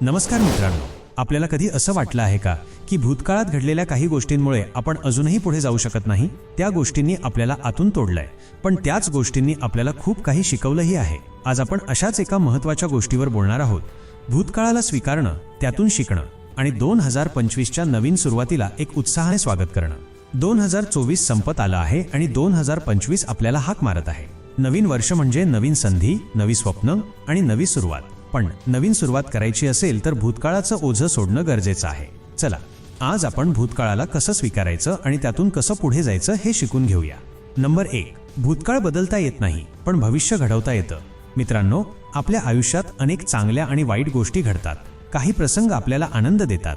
नमस्कार मित्रांनो. आपल्याला कधी असं वाटलं आहे का की भूतकाळात घडलेल्या काही गोष्टींमुळे आपण अजूनही पुढे जाऊ शकत नाही? त्या गोष्टींनी आपल्याला आतून तोडलंय. पण त्याच गोष्टींनी आपल्याला खूप काही शिकवलंही आहे. आज आपण अशाच एका महत्त्वाच्या गोष्टीवर बोलणार आहोत. भूतकाळाला स्वीकारणं त्यातून शिकणं आणि दोन हजार पंचवीसच्या नवीन सुरुवातीला एक उत्साहाने स्वागत करणं. दोन हजार चोवीस संपत आलं आहे आणि दोन हजार पंचवीस आपल्याला हाक मारत आहे. नवीन वर्ष म्हणजे नवीन संधी नवी स्वप्न आणि नवी सुरुवात. पण नवीन सुरुवात करायची असेल तर भूतकाळाचं ओझं सोडणं गरजेचं आहे. चला आज आपण भूतकाळाला कसं स्वीकारायचं आणि त्यातून कसं पुढे जायचं हे शिकून घेऊया. नंबर एक भूतकाळ बदलता येत नाही पण भविष्य घडवता येतं. मित्रांनो आपल्या आयुष्यात अनेक चांगल्या आणि वाईट गोष्टी घडतात. काही प्रसंग आपल्याला आनंद देतात.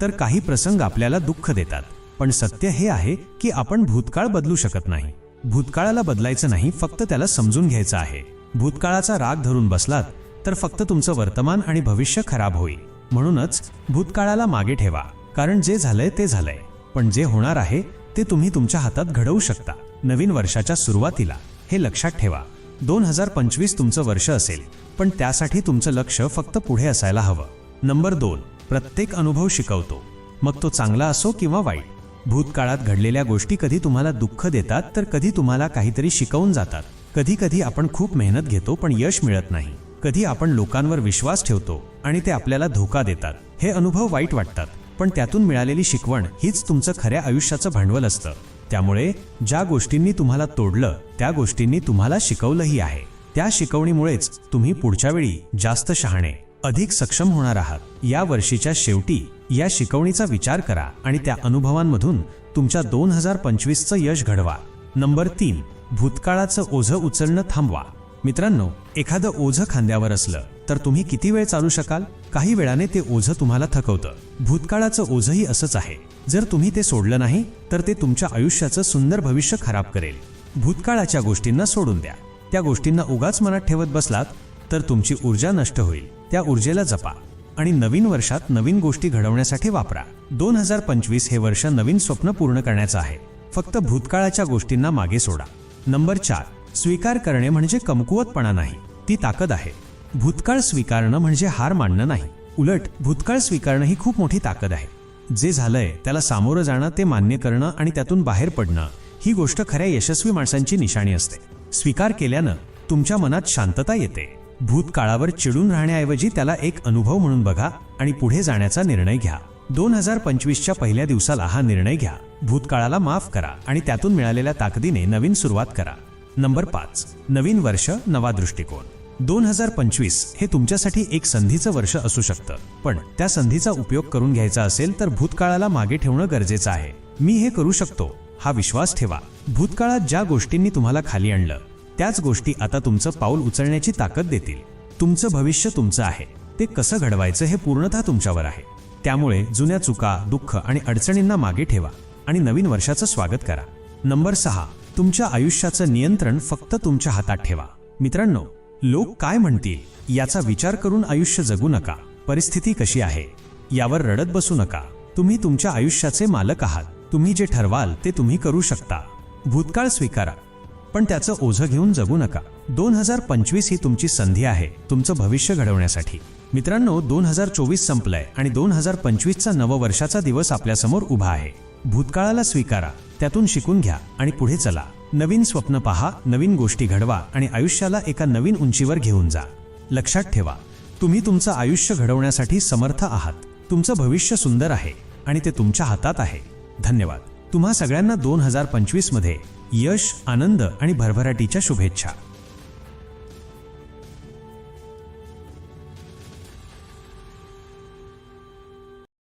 तर काही प्रसंग आपल्याला दुःख देतात. पण सत्य हे आहे की आपण भूतकाळ बदलू शकत नाही. भूतकाळाला बदलायचं नाही फक्त त्याला समजून घ्यायचं आहे. भूतकाळाचा राग धरून बसलात तर फक्त तुमचं वर्तमान आणि भविष्य खराब होईल. म्हणूनच भूतकाळाला मागे ठेवा. कारण जे झालंय ते झालंय. पण जे होणार आहे ते तुम्ही तुमच्या हातात घडवू शकता. नवीन वर्षाच्या सुरुवातीला हे लक्षात ठेवा. दोन हजार पंचवीस तुमचं वर्ष असेल पण त्यासाठी तुमचं लक्ष फक्त पुढे असायला हवं. नंबर दोन प्रत्येक अनुभव शिकवतो. मग तो चांगला असो किंवा वाईट. भूतकाळात घडलेल्या गोष्टी कधी तुम्हाला दुःख देतात तर कधी तुम्हाला काहीतरी शिकवून जातात. कधी कधी आपण खूप मेहनत घेतो पण यश मिळत नाही. कधी आपण लोकांवर विश्वास ठेवतो आणि ते आपल्याला धोका देतात. हे अनुभव वाईट वाटतात पण त्यातून मिळालेली शिकवण हीच तुमचं खऱ्या आयुष्याचं भांडवल असतं. त्यामुळे ज्या गोष्टींनी तुम्हाला तोडलं त्या गोष्टींनी तुम्हाला शिकवलंही आहे. त्या शिकवणीमुळेच तुम्ही पुढच्या वेळी जास्त शहाणे अधिक सक्षम होणार आहात. या वर्षीच्या शेवटी या शिकवणीचा विचार करा आणि त्या अनुभवांमधून तुमच्या दोन हजार पंचवीसचं यश घडवा. नंबर तीन भूतकाळाचं ओझं उचलणं थांबवा. मित्रांनो एखादं ओझं खांद्यावर असलं तर तुम्ही किती वेळ चालू शकाल? काही वेळाने ते ओझं तुम्हाला थकवतं. भूतकाळाचं ओझंही असंच आहे. जर तुम्ही ते सोडलं नाही तर ते तुमच्या आयुष्याचं सुंदर भविष्य खराब करेल. भूतकाळाच्या गोष्टींना सोडून द्या. त्या गोष्टींना उगाच मनात ठेवत बसलात तर तुमची ऊर्जा नष्ट होईल. त्या ऊर्जेला जपा. आणि नवीन वर्षात नवीन गोष्टी घडवण्यासाठी वापरा. दोन हजार पंचवीस हे वर्ष नवीन स्वप्न पूर्ण करण्याचं आहे. फक्त भूतकाळाच्या गोष्टींना मागे सोडा. नंबर चार. स्वीकार करणे म्हणजे कमकुवतपणा नाही. ती ताकद आहे. भूतकाळ स्वीकारणं म्हणजे हार मानणं नाही. उलट भूतकाळ स्वीकारणं ही खूप मोठी ताकद आहे. जे झालंय त्याला सामोरं जाणं ते मान्य करणं आणि त्यातून बाहेर पडणं ही गोष्ट खऱ्या यशस्वी माणसांची निशाणी असते. स्वीकार केल्यानं तुमच्या मनात शांतता येते. भूतकाळावर चिडून राहण्याऐवजी त्याला एक अनुभव म्हणून बघा आणि पुढे जाण्याचा निर्णय घ्या. दोन हजार पंचवीसच्या पहिल्या दिवसाला हा निर्णय घ्या. भूतकाळाला माफ करा आणि त्यातून मिळालेल्या ताकदीने नवीन सुरुवात करा. नंबर पाच. नवीन वर्ष नवा दृष्टिकोन. दोन हजार पंचवीस हे तुमच्यासाठी एक संधीचं वर्ष असू शकतं. पण त्या संधीचा उपयोग करून घ्यायचा असेल तर भूतकाळाला मागे ठेवणं गरजेचं आहे. मी हे करू शकतो. हा विश्वास ठेवा. भूतकाळात ज्या गोष्टींनी तुम्हाला खाली आणलं त्याच गोष्टी आता तुमचं पाऊल उचलण्याची ताकद देतील. तुमचं भविष्य तुमचं आहे. ते कसं घडवायचं हे पूर्णतः तुमच्यावर आहे. त्यामुळे जुन्या चुका दुःख आणि अडचणींना मागे ठेवा आणि नवीन वर्षाचं स्वागत करा. नंबर सहा. तुमच्या आयुष्याचं नियंत्रण फक्त तुमच्या हातात ठेवा. मित्रांनो लोक काय म्हणतील याचा विचार करून आयुष्य जगू नका. परिस्थिती कशी आहे? यावर रडत बसू नका. तुम्ही तुमच्या आयुष्याचे मालक आहात. तुम्ही जे ठरवाल ते तुम्ही करू शकता. भूतकाळ स्वीकारा. पण त्याचं ओझं घेऊन जगू नका. दोन हजार पंचवीस ही तुमची संधी आहे तुमचं भविष्य घडवण्यासाठी. मित्रांनो दोन हजार चोवीस संपलंय आणि दोन हजार पंचवीसचा नववर्षाचा दिवस आपल्यासमोर उभा आहे. भूतकाळाला स्वीकारा त्यातून शिकून घ्या आणि पुढे चला. नवीन स्वप्न पहा नवीन गोष्टी घडवा आणि आयुष्याला एका नवीन उंचीवर घेऊन जा. लक्षात ठेवा तुम्ही तुमचं आयुष्य घडवण्यासाठी समर्थ आहात. तुमचं भविष्य सुंदर आहे आणि ते तुमच्या हातात आहे. धन्यवाद. तुम्हा सगळ्यांना दोन हजार पंचवीसमध्ये यश आनंद आणि भरभराटीच्या शुभेच्छा.